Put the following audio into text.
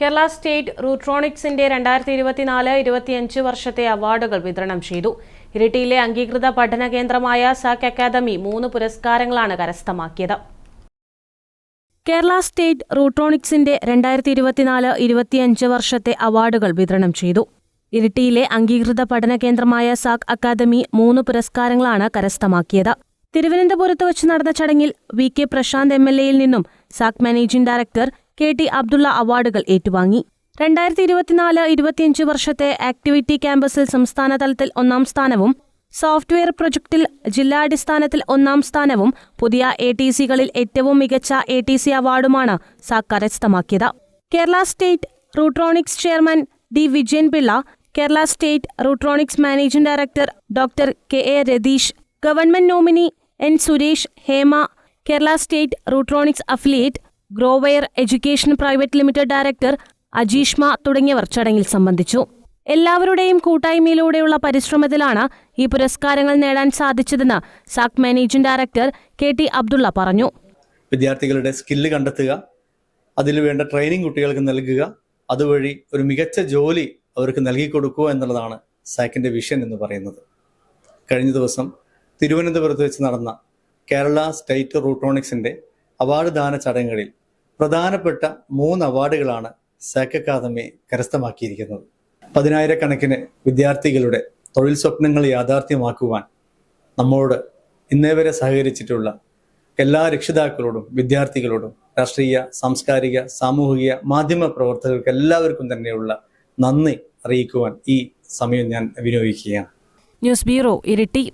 Kerala state റൂട്രോണിക്സിന്റെ രണ്ടായിരത്തി ഇരുപത്തിനാല് ഇരുപത്തിയഞ്ച് വർഷത്തെ അവാർഡുകൾ വിതരണം ചെയ്തു. ഇരിട്ടിയിലെ അംഗീകൃത പഠന കേന്ദ്രമായ സാക് അക്കാദമി മൂന്ന് പുരസ്കാരങ്ങളാണ് കരസ്ഥമാക്കിയത്. കേരള സ്റ്റേറ്റ് റൂട്രോണിക്സിന്റെ രണ്ടായിരത്തി ഇരുപത്തിനാല് ഇരുപത്തിയഞ്ച് വർഷത്തെ അവാർഡുകൾ വിതരണം ചെയ്തു. ഇരിട്ടിയിലെ അംഗീകൃത പഠന കേന്ദ്രമായ സാക് അക്കാദമി മൂന്ന് പുരസ്കാരങ്ങളാണ് കരസ്ഥമാക്കിയത്. തിരുവനന്തപുരത്ത് വച്ച് നടന്ന ചടങ്ങിൽ V K Prashanth M L എയിൽ നിന്നും സാക് managing director K T Abdulla അവാർഡുകൾ ഏറ്റുവാങ്ങി. രണ്ടായിരത്തി ഇരുപത്തിനാല് ഇരുപത്തിയഞ്ച് വർഷത്തെ ആക്ടിവിറ്റി ക്യാമ്പസിൽ സംസ്ഥാന തലത്തിൽ ഒന്നാം സ്ഥാനവും സോഫ്റ്റ്വെയർ പ്രൊജക്ടിൽ ജില്ലാടിസ്ഥാനത്തിൽ ഒന്നാം സ്ഥാനവും പുതിയ എ ടി സികളിൽ ഏറ്റവും മികച്ച എ ടി സി അവാർഡുമാണ് സാ കരസ്ഥമാക്കിയത് Kerala state Rutronix chairman D Vijayan Pillai Kerala state Rutronix managing director doctor K A Ratheesh government nominee N Suresh Hema Kerala state Rutronix affiliate Growware education private limited director Ajeeshma തുടങ്ങിയവർ ചടങ്ങിൽ സംബന്ധിച്ചു. എല്ലാവരുടെയും കൂട്ടായ്മയിലൂടെയുള്ള പരിശ്രമത്തിലാണ് ഈ പുരസ്കാരങ്ങൾ നേടാൻ സാധിച്ചതെന്ന് സാക് managing director K T Abdulla പറഞ്ഞു. വിദ്യാർത്ഥികളുടെ സ്കില്ല് കണ്ടെത്തുക അതിൽ വേണ്ട ട്രെയിനിങ് കുട്ടികൾക്ക് നൽകുക അതുവഴി ഒരു മികച്ച ജോലി അവർക്ക് നൽകി കൊടുക്കുക എന്നുള്ളതാണ് സാക്കിന്റെ വിഷൻ എന്ന് പറയുന്നത്. കഴിഞ്ഞ ദിവസം തിരുവനന്തപുരത്ത് വെച്ച് നടന്ന കേരള സ്റ്റേറ്റ് റൂട്ടോണിക്സിന്റെ അവാർഡ് ദാന ചടങ്ങുകളിൽ പ്രധാനപ്പെട്ട മൂന്ന് അവാർഡുകളാണ് സാക്ക് അക്കാദമി കരസ്ഥമാക്കിയിരിക്കുന്നത്. പതിനായിരക്കണക്കിന് വിദ്യാർത്ഥികളുടെ തൊഴിൽ സ്വപ്നങ്ങൾ യാഥാർത്ഥ്യമാക്കുവാൻ നമ്മോട് ഇന്നേ വരെ സഹകരിച്ചിട്ടുള്ള എല്ലാ രക്ഷിതാക്കളോടും വിദ്യാർത്ഥികളോടും രാഷ്ട്രീയ സാംസ്കാരിക സാമൂഹിക മാധ്യമ പ്രവർത്തകർക്ക് എല്ലാവർക്കും തന്നെയുള്ള നന്ദി അറിയിക്കുവാൻ ഈ സമയം ഞാൻ വിനിയോഗിക്കുകയാണ്. News bureau Iritty.